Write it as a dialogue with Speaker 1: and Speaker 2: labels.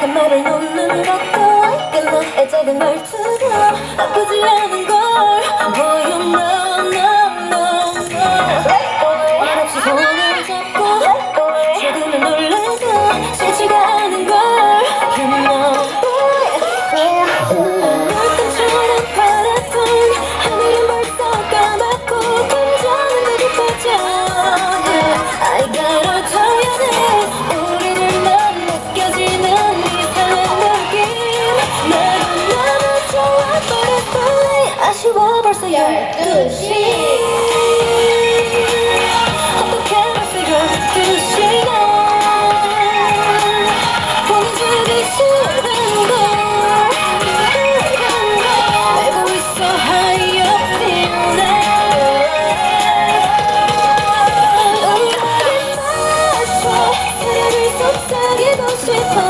Speaker 1: 그 말을 놓는 것도 있겠나 애적인 말투가 빨리 아쉬워. 벌써 열두 시. 어떻게 벌써 열두 시가 본질이 싫은 걸 알고 있어. How you feel now 우리 말이 새를 속삭이고 싶어.